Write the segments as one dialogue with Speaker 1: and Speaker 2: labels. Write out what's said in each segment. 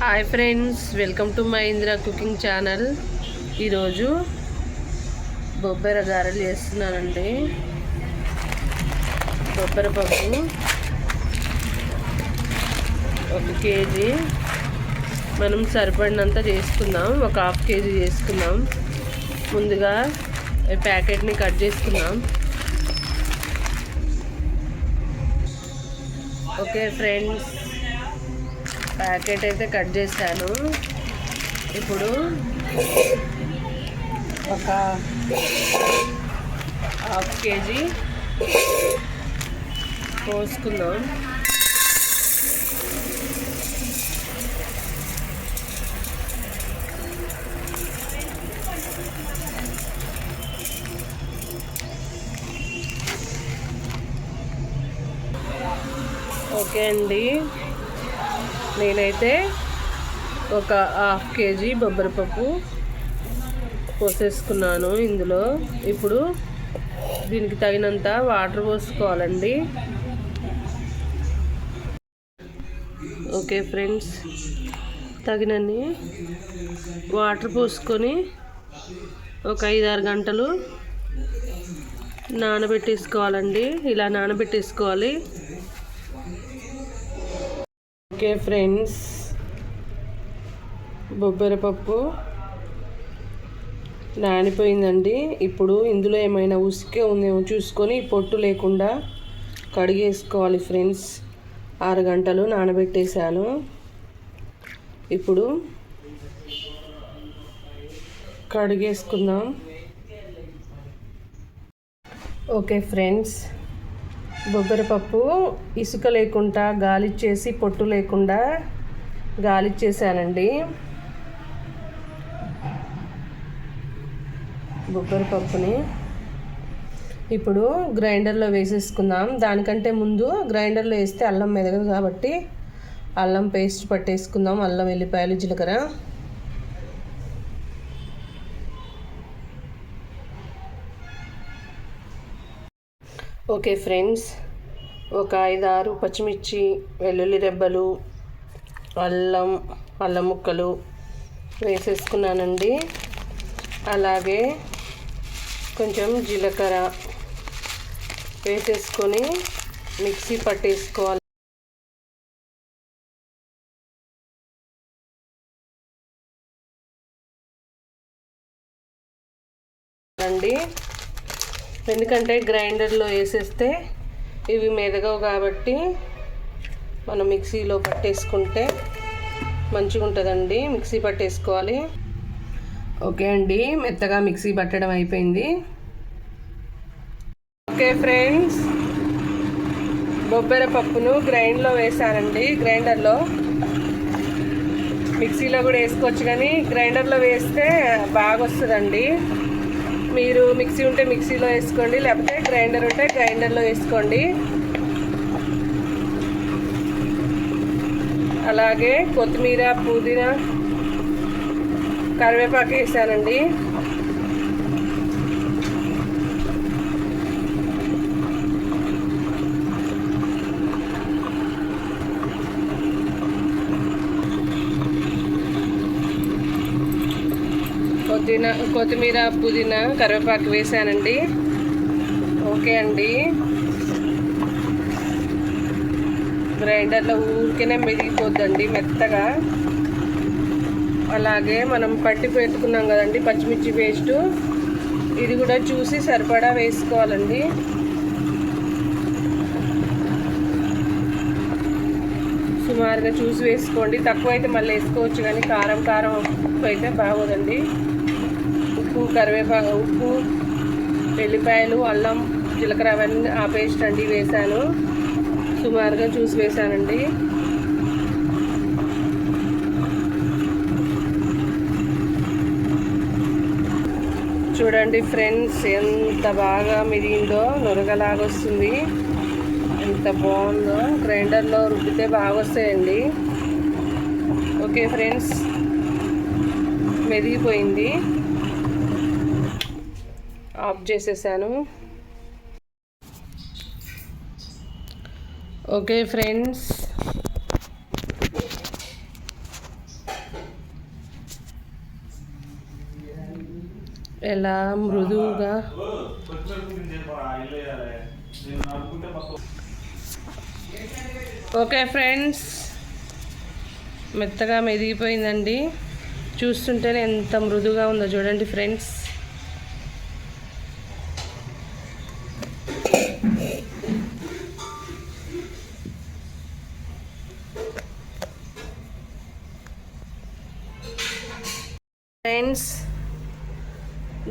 Speaker 1: Hi friends welcome to my Indira cooking channel. ఈరోజు బొబ్బర గారెలు చేస్తున్నానండి. బొబ్బర పప్పు ఒక కేజీ. మనం సరిపడినంత చేసుకుందాం ఒక హాఫ్ కేజీ చేసుకుందాం. ముందుగా ఈ ప్యాకెట్ని కట్ చేసుకుందాం. ఓకే ఫ్రెండ్స్ ప్యాకెట్ అయితే కట్ చేశాను. ఇప్పుడు ఒక హాఫ్ కేజీ కోసుకుందాం. ఓకే అండి. నేనైతే ఒక హాఫ్ కేజీ బొబ్బరిపప్పు పోసేసుకున్నాను ఇందులో. ఇప్పుడు దీనికి తగినంత వాటర్ పోసుకోవాలండి. ఓకే ఫ్రెండ్స్ తగినన్ని వాటర్ పోసుకొని ఒక ఐదారు గంటలు నానబెట్టేసుకోవాలండి. ఇలా నానబెట్టేసుకోవాలి. Okay friends. బొబ్బెరపప్పు నానిపోయిందండి. ఇప్పుడు ఇందులో ఏమైనా ఉసికే ఉందేమో చూసుకొని పొట్టు లేకుండా కడిగేసుకోవాలి ఫ్రెండ్స్. ఆరు గంటలు నానబెట్టేశాను. ఇప్పుడు కడిగేసుకుందాం. Okay friends. బొబ్బరిపప్పు ఇసుక లేకుండా గాలిచ్చేసి పొట్టు లేకుండా గాలిచ్చేసానండి బొబ్బరపప్పుని ఇప్పుడు గ్రైండర్లో వేసేసుకుందాం. దానికంటే ముందు గ్రైండర్లో వేస్తే అల్లం మెదగదు కాబట్టి అల్లం పేస్ట్ పట్టేసుకుందాం. అల్లం వెల్లిపాయలు జీలకర్ర. ఓకే ఫ్రెండ్స్ ఒక ఐదారు పచ్చిమిర్చి వెల్లుల్లి రెబ్బలు అల్లం అల్లం ముక్కలు వేసేసుకున్నానండి. అలాగే కొంచెం జీలకర్ర వేసేసుకొని మిక్సీ పట్టేసుకోవాలి. అండి ఎందుకంటే గ్రైండర్లో వేసేస్తే ఇవి మెదగవు కాబట్టి మనం మిక్సీలో పట్టేసుకుంటే మంచిగా ఉంటుందండి. మిక్సీ పట్టేసుకోవాలి. ఓకే అండి మెత్తగా మిక్సీ పట్టడం అయిపోయింది. ఓకే ఫ్రెండ్స్ బొబ్బెర పప్పును గ్రైండ్లో వేసానండి. గ్రైండర్లో మిక్సీలో కూడా వేసుకోవచ్చు కానీ గ్రైండర్లో వేస్తే బాగా వస్తుందండి మీరు మిక్సీ ఉంటే మిక్సీలో వేసుకోండి లేకపోతే గ్రైండర్ ఉంటే గ్రైండర్లో వేసుకోండి. అలాగే కొత్తిమీర పుదీనా కరివేపాకు వేసానండి. పుదీనా కొత్తిమీర పుదీనా కరివేపాకు వేసానండి. ఓకే అండి. గ్రైండర్లో ఊరికేనే మెదిగిపోద్దండి మెత్తగా. అలాగే మనం పట్టి పెట్టుకున్నాం కదండి పచ్చిమిర్చి పేస్టు. ఇది కూడా చూసి సరిపడా వేసుకోవాలండి. సుమారుగా చూసి వేసుకోండి. తక్కువ అయితే మళ్ళీ వేసుకోవచ్చు కానీ కారం కారం ఉప్పు అయితే బాగోదండి. ఉప్పు కరివేపాకు ఉప్పు వెల్లిపాయలు అల్లం జీలకర్ర అవన్నీ ఆ పేస్ట్ అండి వేసాను సుమారుగా చూసి వేసానండి చూడండి ఫ్రెండ్స్ ఎంత బాగా మిరిగిందో నొరగలాగా వస్తుంది. ఎంత బాగుందో గ్రైండర్లో రుబ్బితే బాగా వస్తాయండి ఓకే ఫ్రెండ్స్ మెదిగిపోయింది. ఆఫ్ చేసేసాను. Okay friends. ఎలా మృదువుగా? Okay friends. మెత్తగా మెదిగిపోయిందండి. చూస్తుంటేనే ఎంత మృదుగా ఉందో చూడండి ఫ్రెండ్స్.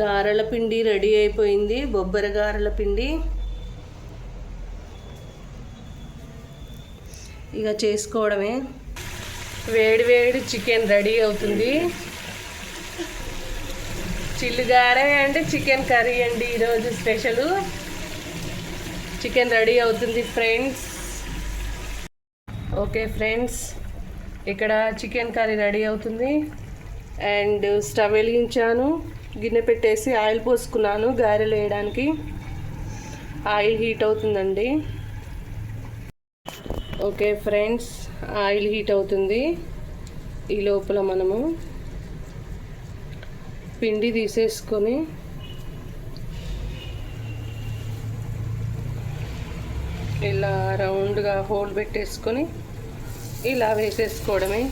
Speaker 1: గారెల పిండి రెడీ అయిపోయింది. బొబ్బర గారెల పిండి. ఇక చేసుకోవడమే. వేడి వేడి చికెన్ రెడీ అవుతుంది. చిల్లు గారె అంటే చికెన్ కర్రీ అండి ఈరోజు స్పెషల్. చికెన్ రెడీ అవుతుంది ఫ్రెండ్స్. ఓకే ఫ్రెండ్స్ ఇక్కడ చికెన్ కర్రీ రెడీ అవుతుంది. అండ్ స్టవ్ వెలిగించాను. గిన్నె పెట్టేసి ఆయిల్ పోసుకున్నాను. గారెలు వేయడానికి ఆయిల్ హీట్ అవుతుందండి. ఓకే ఫ్రెండ్స్ ఆయిల్ హీట్ అవుతుంది. ఈ లోపల మనము పిండి తీసేసుకొని ఇలా రౌండ్గా హోల్ పెట్టేసుకొని ఇలా వేసేసుకోవడమే.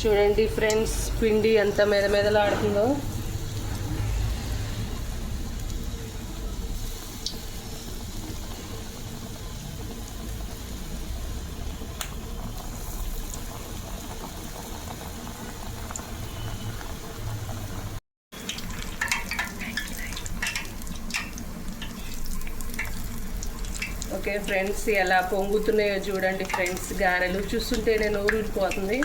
Speaker 1: చూడండి ఫ్రెండ్స్ పిండి ఎంత మెద మెదలాడుతుందో. ఓకే ఫ్రెండ్స్ ఎలా పొంగుతున్నాయో చూడండి ఫ్రెండ్స్ గారెలు చూస్తుంటేనే నోరు ఊరిపోతుంది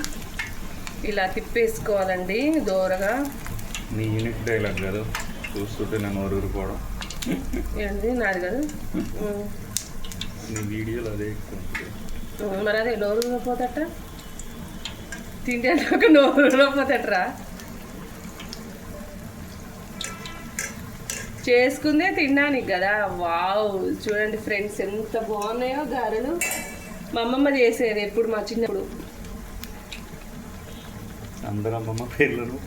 Speaker 1: ఇలా తిప్పేసుకోవాలండి దూరగా.
Speaker 2: నీ యూనిక్ డైలాగ్ కాదు చూస్తుంటే నేను ఊరూరుకోవడం
Speaker 1: ఏంటి నాది కదా.
Speaker 2: నీ వీడియోలో అదే
Speaker 1: మరి అదే నోరు ఊరిపోతట తింటే ఒక నోరు ఊరిపోతట్రా చేసుకుందే తినడానికి కదా. వావ్ చూడండి ఫ్రెండ్స్ ఎంత బాగున్నాయో గారెలు. మా అమ్మమ్మ చేసేది ఎప్పుడు మా చిన్నప్పుడు.
Speaker 2: అందరూ అమ్మమ్మ పేర్లను.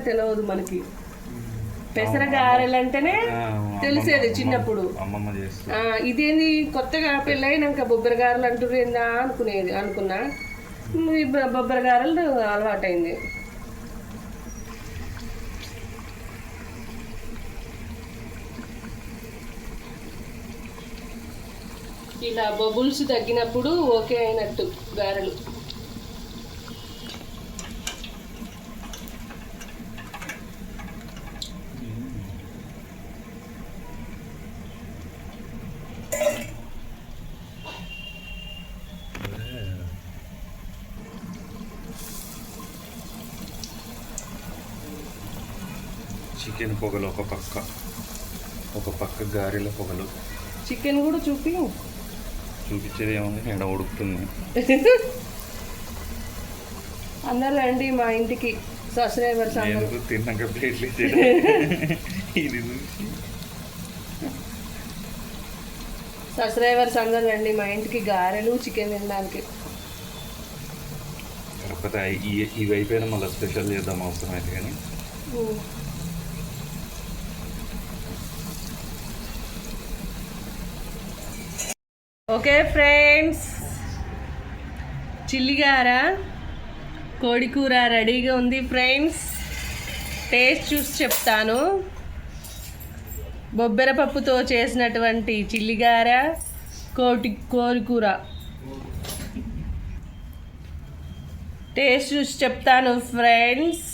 Speaker 1: తెలియదు మనకి. పెసర గారెలు అంటేనే
Speaker 2: ఆ, అమ్మమ్మ-
Speaker 1: తెలిసేది చిన్నప్పుడు. ఇదేంది? కొత్తగా పెళ్ళైనాక బొబ్బరి గారెలు అంటారు ఏందా అనుకునేది అనుకున్నా. బొబ్బరి గారెలు అలవాటైంది. ఇలా బబుల్స్ తగ్గినప్పుడు ఓకే అయినట్టు గారెలు.
Speaker 2: చికెన్ పొగలు ఒక పక్క ఒక పక్క గారెల పొగలు.
Speaker 1: చికెన్ కూడా చూపి.
Speaker 2: చూపించేది ఏముంది? ఎండ ఉడుకుతుంది.
Speaker 1: అందరూ రండి మా ఇంటికి సబ్స్క్రైబర్స్ అందరూ.
Speaker 2: తిన్నాక ప్లేట్లు ఇది
Speaker 1: సబ్స్క్రైబర్స్ అందరూ రండి మా ఇంటికి గారెలు చికెన్ తినడానికి.
Speaker 2: కాకపోతే ఇవి అయిపోయినా మళ్ళీ స్పెషల్ చేద్దాం అవసరం అయితే కానీ.
Speaker 1: Okay friends. చిల్లిగార? కోడి కూర రెడీగా ఉంది ఫ్రెండ్స్. టేస్ట్ చూసి చెప్తాను. బొబ్బెర పప్పుతో చేసినటువంటి చిల్లిగార కోటి కోడి కూర టేస్ట్ చూసి చెప్తాను ఫ్రెండ్స్.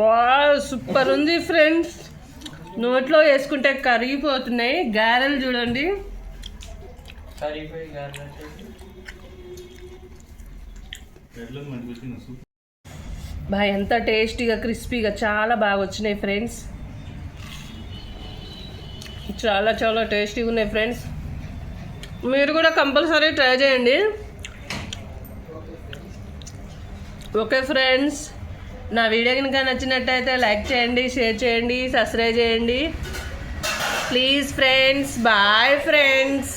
Speaker 1: వా సూపర్ ఉంది ఫ్రెండ్స్. నోట్లో వేసుకుంటే కరిగిపోతున్నాయి. గారెలు చూడండి. బా ఎంత టేస్టీగా క్రిస్పీగా చాలా బాగా వచ్చినాయి ఫ్రెండ్స్. చాలా చాలా టేస్టీగా ఉన్నాయి ఫ్రెండ్స్. మీరు కూడా కంపల్సరీ ట్రై చేయండి. Okay friends. నా వీడియో కనుక నచ్చినట్టయితే లైక్ చేయండి షేర్ చేయండి సబ్స్క్రైబ్ చేయండి. Please friends bye friends.